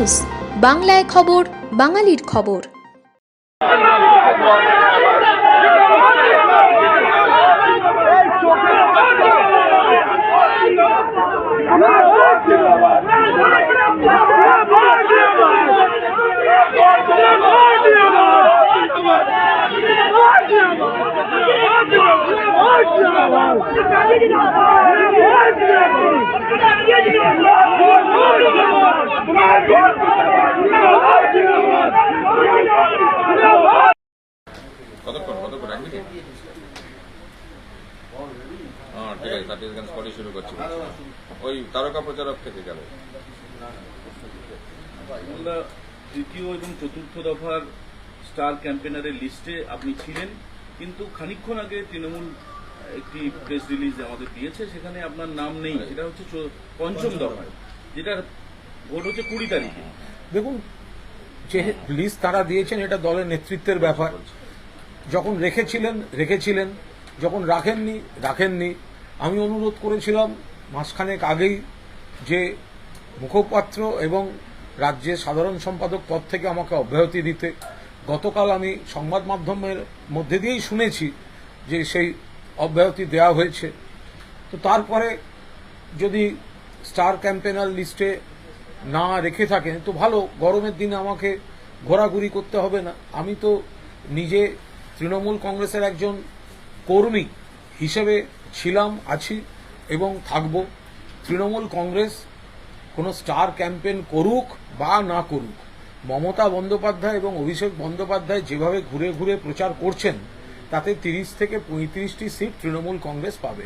News বাংলায় খবর বাঙালির খবর। হ্যাঁ ঠিক আছে পরে শুরু করছি। ওই তারকা প্রচারক থেকে গেল। তৃতীয় এবং চতুর্থ দফার স্টার ক্যাম্পেনারের লিস্টে আপনি ছিলেন, কিন্তু খানিকক্ষণ আগে তৃণমূল একটি প্রেস রিলিজ আমাদের দিয়েছে সেখানে আপনার নাম নেই। সেটা হচ্ছে পঞ্চম দফায় যেটার ভোট হচ্ছে কুড়ি তারিখে। দেখুন যে লিস্ট তারা দিয়েছেন এটা দলের নেতৃত্বের ব্যাপার। যখন রেখেছিলেন রেখেছিলেন যখন রাখেননি রাখেননি আমি অনুরোধ করেছিলাম মাসখানেক আগেই যে মুখপাত্র এবং রাজ্যের সাধারণ সম্পাদক পদ থেকে আমাকে অব্যাহতি দিতে। গতকাল আমি সংবাদ মাধ্যমের মধ্যে দিয়েই শুনেছি যে সেই অব্যাহতি দেওয়া হয়েছে। তো তারপরে যদি স্টার ক্যাম্পেনার লিস্টে না রেখে থাকেন, তো ভালো, গরমের দিনে আমাকে ঘোরাঘুরি করতে হবে না। আমি তো নিজে তৃণমূল কংগ্রেসের একজন কর্মী হিসেবে ছিলাম, আছি এবং থাকব। তৃণমূল কংগ্রেস কোনো স্টার ক্যাম্পেন করুক বা না করুক, মমতা বন্দ্যোপাধ্যায় এবং অভিষেক বন্দ্যোপাধ্যায় যেভাবে ঘুরে ঘুরে প্রচার করছেন তাতে তিরিশ থেকে পঁয়ত্রিশটি সিট তৃণমূল কংগ্রেস পাবে।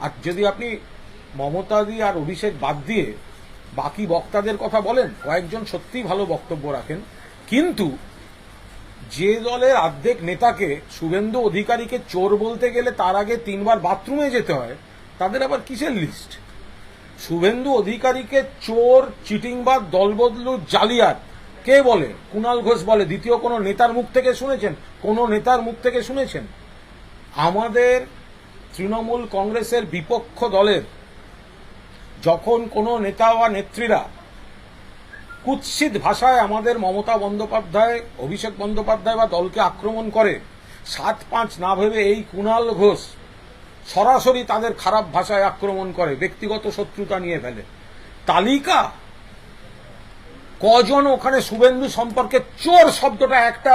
আর যদি আপনি মমতাদি আর অভিষেক বাদ দিয়ে বাকি বক্তাদের কথা বলেন, কয়েকজন সত্যিই ভালো বক্তব্য রাখেন। কিন্তু যে দলের অর্ধেক নেতাকে শুভেন্দু অধিকারীকে চোর বলতে গেলে তার আগে তিনবার বাথরুমে যেতে হয়, তাদের আবার কিসের লিস্ট? শুভেন্দু অধিকারীকে চোর চিটিংবাদ দলবদলু, জালিয়াত কে বলে? কুণাল ঘোষ বলে। দ্বিতীয় কোনো নেতার মুখ থেকে শুনেছেন? কোনো নেতার মুখ থেকে শুনেছেন? আমাদের তৃণমূল কংগ্রেসের বিপক্ষ দলের যখন কোনো নেতা বা নেত্রীরা কুৎসিত ভাষায় আমাদের মমতা বন্দ্যোপাধ্যায়, অভিষেক বন্দ্যোপাধ্যায় বা দলকে আক্রমণ করে, সাত পাঁচ না ভেবে এই কুণাল ঘোষ সরাসরি তাদের খারাপ ভাষায় আক্রমণ করে, ব্যক্তিগত শত্রুতা নিয়ে ফেলে। তালিকা কজন ওখানে শুভেন্দু সম্পর্কে চোর শব্দটা একটা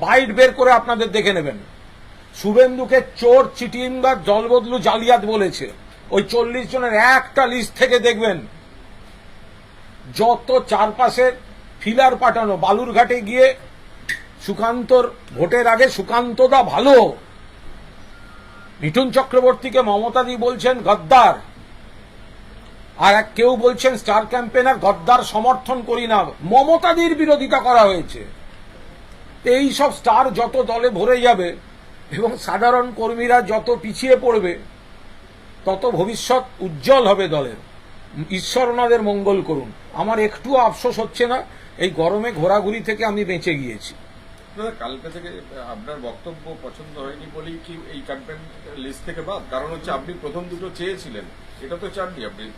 বাইট বের করে আপনাদের দেখে নেবেন। শুভেন্দুকে চোর চিটিং বা জলবদলু, জালিয়াত বলেছে। ওই চল্লিশ জনের একটা লিস্ট থেকে দেখবেন। যত চারপাশে ফিলার পাঠানো, বালুরঘাটে গিয়ে সুকান্তর ভোটের আগে সুকান্তদা ভালো। মিঠুন চক্রবর্তীকে মমতাদি বলছেন, গদ্দার আর এক কেউ বলছেন, স্টার ক্যাম্পেনার গদ্দার সমর্থন করি না। মমতাদির বিরোধিতা করা হয়েছে। এই সব স্টার যত দলে ভরে যাবে এবং সাধারণ কর্মীরা যত পিছিয়ে পড়বে, তত ভবিষ্যৎ উজ্জ্বল হবে দলের ঈশ্বর ওনাদের মঙ্গল করুন। আমার একটু আফসোস হচ্ছে না, এই গরমে ঘোরাঘুরি থেকে আমি বেঁচে গিয়েছি। কালকে থেকে আপনার বক্তব্য পছন্দ হয়নি বলেই কি এই ক্যাম্পেন লিস্ট থেকে বাদ? কারণ হচ্ছে আপনি প্রথম দুটো চেয়েছিলেন। এটা তো চাননি আপনি।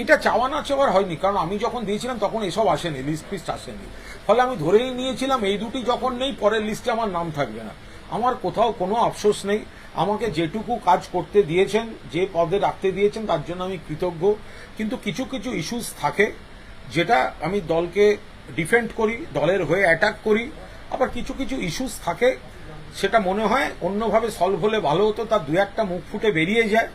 এটা চাওয়া না চাওয়ার হয়নি, কারণ আমি যখন দিয়েছিলাম তখন এসব আসেনি লিস্ট ফিস্ট আসেনি। ফলে আমি ধরেই নিয়েছিলাম, এই দুটি যখন নেই, পরের লিস্টে আমার নাম থাকবে না। আমার কোথাও কোনো আফসোস নেই। আমাকে যেটুকু কাজ করতে দিয়েছেন, যে পদে রাখতে দিয়েছেন, তার জন্য আমি কৃতজ্ঞ। কিন্তু কিছু কিছু ইস্যুস থাকে, যেটা আমি দলকে ডিফেন্ড করি, দলের হয়ে অ্যাটাক করি। আবার কিছু কিছু ইস্যুস থাকে, সেটা মনে হয় অন্যভাবে সলভ হলে ভালো হতো। তার দু একটা মুখ ফুটে বেরিয়ে যায়,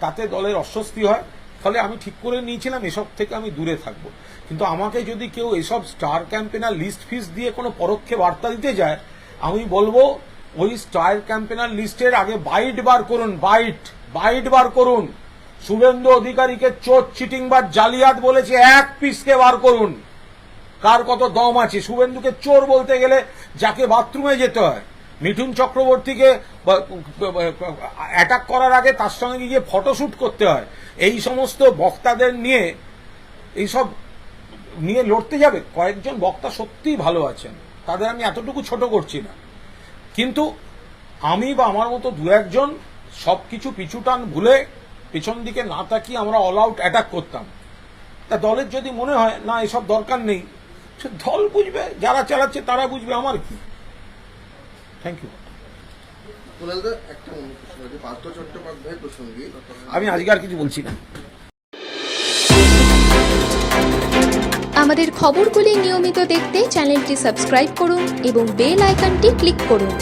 তাতে দলের অস্বস্তি হয়। ফলে আমি ঠিক করে নিয়েছিলাম, এসব থেকে আমি দূরে থাকব। কিন্তু আমাকে যদি কেউ এসব স্টার ক্যাম্পেনার লিস্ট ফিস দিয়ে কোনো পরোক্ষে বার্তা দিতে যায়, আমি বলব, ওই স্টার ক্যাম্পেনার লিস্টের আগে বাইট বার করুন, বাইট বাইট বার করুন। শুভেন্দু অধিকারীকে চোট চিটিং বা জালিয়াত বলেছে, এক পিসকে বার করুন। কার কত দম আছে? শুভেন্দুকে চোর বলতে গেলে যাকে বাথরুমে যেতে হয়। মিঠুন চক্রবর্তীকে অ্যাটাক করার আগে তার সঙ্গে গিয়ে ফটোশ্যুট করতে হয়। এই সমস্ত বক্তাদের নিয়ে এইসব নিয়ে লড়তে যাবে। কয়েকজন বক্তা সত্যিই ভালো আছেন। তাদের আমি এতটুকু ছোট করছি না। কিন্তু আমি বা আমার মতো দু একজন সবকিছু পিছুটান ভুলে পেছন দিকে না তাকিয়ে আমরা অল আউট অ্যাটাক করতাম। তা দলের যদি মনে হয়, না, এসব দরকার নেই। দল বুঝবে, যারা চালাচ্ছে তারা বুঝবে, আমার কি থ্যাংক ইউ কুণালদা একটা অন্য প্রশ্ন আছে পার্থ চট্টোপাধ্যায় ইউ আমি আজকে আর কিছু বলছি না। আমাদের খবরগুলি নিয়মিত দেখতে চ্যানেলটি সাবস্ক্রাইব করুন এবং বেল আইকনটি ক্লিক করুন।